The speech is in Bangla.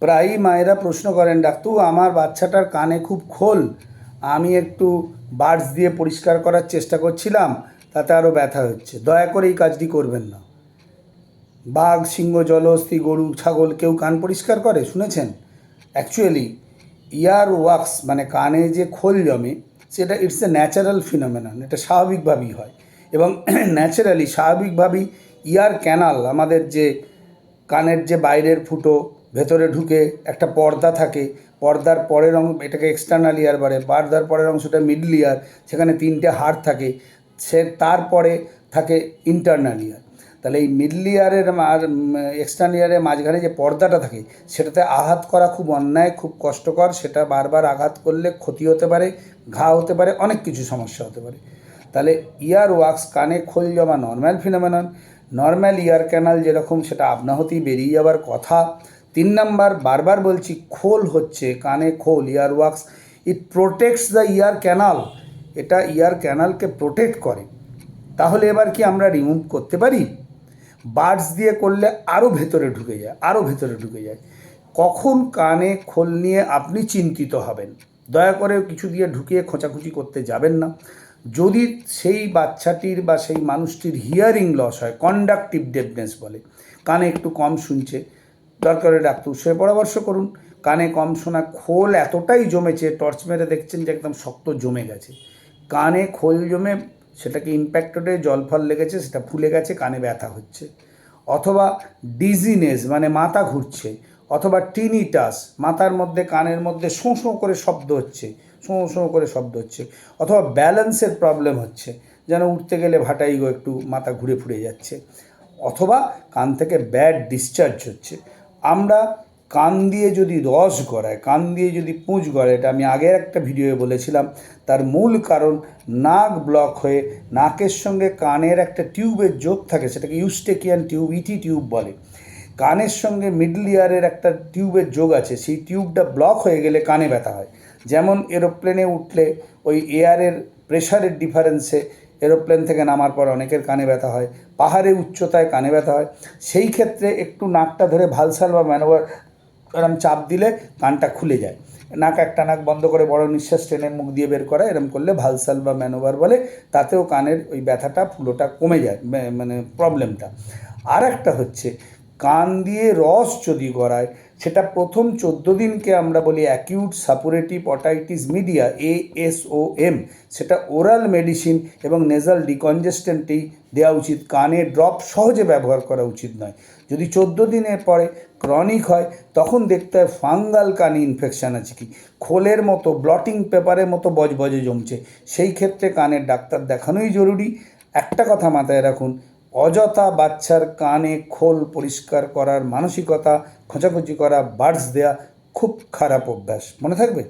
প্রায়ই মায়েরা প্রশ্ন করেন ডাক্তার আমার বাচ্চাটার কানে খুব খোল। আমি একটু বার্ডস দিয়ে পরিষ্কার করার চেষ্টা করছিলাম, তাতে আরও ব্যথা হচ্ছে। দয়া করে এই কাজটি করবেন না। বাঘ, সিংহ, জলহস্তি, গরু, ছাগল কেউ কান পরিষ্কার করে? শুনেছেন? অ্যাকচুয়ালি ইয়ার ওয়াক্স মানে কানে যে খোল জমে, সেটা ইটস এ ন্যাচারাল ফিনোমেনন এটা স্বাভাবিকভাবেই হয়। এবং ন্যাচারালি স্বাভাবিকভাবেই ইয়ার ক্যানাল আমাদের যে কানের যে বাইরের ফুটো ভেতরে ঢুকে একটা পর্দা থাকে। পর্দার পরের অংশ এটাকে এক্সটার্নাল ইয়ার বলে। পর্দার পরের অংশটা মিডল ইয়ার সেখানে তিনটে হাড় থাকে। সে তারপরে থাকে ইন্টারনাল ইয়ার তাহলে এই মিডল ইয়ারের আর এক্সটার্নাল ইয়ারের মাঝখানে যে পর্দাটা থাকে, সেটাতে আঘাত করা খুব অন্যায়, খুব কষ্টকর। সেটা বারবার আঘাত করলে ক্ষতি হতে পারে, ঘা হতে পারে, অনেক কিছু সমস্যা হতে পারে। তাহলে ইয়ার ওয়াক্স কানে খোল জমা normal phenomenon normal ear canal যেরকম, সেটা আপনা হতেই বেরিয়ে যাওয়ার কথা। তিন নাম্বার, বারবার বলছি, খোল হচ্ছে, কানে খোল ear wax it protects the ear canal এটা ইয়ার ক্যানালকে প্রোটেক্ট করে। তাহলে এবার কি আমরা রিমুভ করতে পারি? বার্ডস দিয়ে করলে আরও ভেতরে ঢুকে যায় আরও ভেতরে ঢুকে যায়। কখন কানে খোল নিয়ে আপনি চিন্তিত হবেন? দয়া করে কিছু দিয়ে ঢুকিয়ে খোঁচাখুচি করতে যাবেন না। যদি সেই বাচ্চাটির বা সেই মানুষটির হিয়ারিং লস হয় কন্ডাক্টিভ ডেফনেস বলে, কানে একটু কম শুনছে দরকারে ডাক্তার সে পরামর্শ করুন। কানে কম শোনা খোল এতটাই জমেছে, টর্চ মেরে দেখছেন যে একদম শক্ত জমে গেছে। কানে খোল জমে সেটাকে ইম্প্যাক্টেডে জল ফল লেগেছে, সেটা ফুলে গেছে, কানে ব্যথা হচ্ছে। অথবা ডিজিনেস মানে মাথা ঘুরছে। অথবা টিনিটাস মাথার মধ্যে, কানের মধ্যে শোঁ শোঁ করে শব্দ হচ্ছে শোঁ শোঁ করে শব্দ হচ্ছে। অথবা ব্যালেন্সের প্রবলেম হচ্ছে, যেন উঠতে গেলে ভাটাই গো একটু মাথা ঘুরে ফুরে যাচ্ছে। অথবা কান থেকে ব্যাড ডিসচার্জ হচ্ছে। আমরা কান দিয়ে যদি রস গড়ায়, কান দিয়ে যদি পুঁজ গড়ায়, এটা আমি আগের একটা ভিডিওয়ে বলেছিলাম, তার মূল কারণ নাক ব্লক হয়ে নাকের সঙ্গে কানের একটা টিউবের যোগ থাকে, সেটাকে ইউস্টেকিয়ান টিউব, ইটি টিউব বলে। কানের সঙ্গে মিডল ইয়ারের একটা টিউবের যোগ আছে, সেই টিউবটা ব্লক হয়ে গেলে কানে ব্যথা হয়। যেমন এরোপ্লেনে উঠলে ওই এয়ারের প্রেশারের ডিফারেন্সে এরোপ্লেন থেকে নামার পর অনেকের কানে ব্যথা হয় পাহাড়ে উচ্চতায় কানে ব্যথা হয়। সেই ক্ষেত্রে একটু নাকটা ধরে ভালসাল বা ম্যানোভার এরম চাপ দিলে কানটা খুলে যায়। নাক একটা নাক বন্ধ করে বড় নিঃশ্বাস টেনে মুখ দিয়ে বের করা, এরম করলে ভালসাল বা ম্যানোভার বলে, তাতেও কানের ওই ব্যথাটা ফুলোটা কমে যায় মানে প্রবলেমটা আর একটা হচ্ছে, কান দিয়ে রস যদি গড়ায় সেটা প্রথম চোদ্দ দিনকে আমরা বলি acute suppurative otitis media A S O M সেটা ওরাল মেডিসিন এবং নেজাল ডিকনজেস্টেন্টেই দেওয়া উচিত। কানে ড্রপ সহজে ব্যবহার করা উচিত নয়। যদি চোদ্দ দিনের পরে ক্রনিক হয়, তখন দেখতে হয় ফাঙ্গাল কানে ইনফেকশান আছে কি? খোলের মতো ব্লটিং পেপারের মতো বজবজে জমছে। সেই ক্ষেত্রে কানের ডাক্তার দেখানোই জরুরি। একটা কথা মাথায় রাখুন অযথা বাচ্চার কানে খোল পরিষ্কার করার মানসিকতা খোঁচাখুঁচি করা, বার্ডস দেয়া, খুব খারাপ অভ্যাস। মনে থাকবে?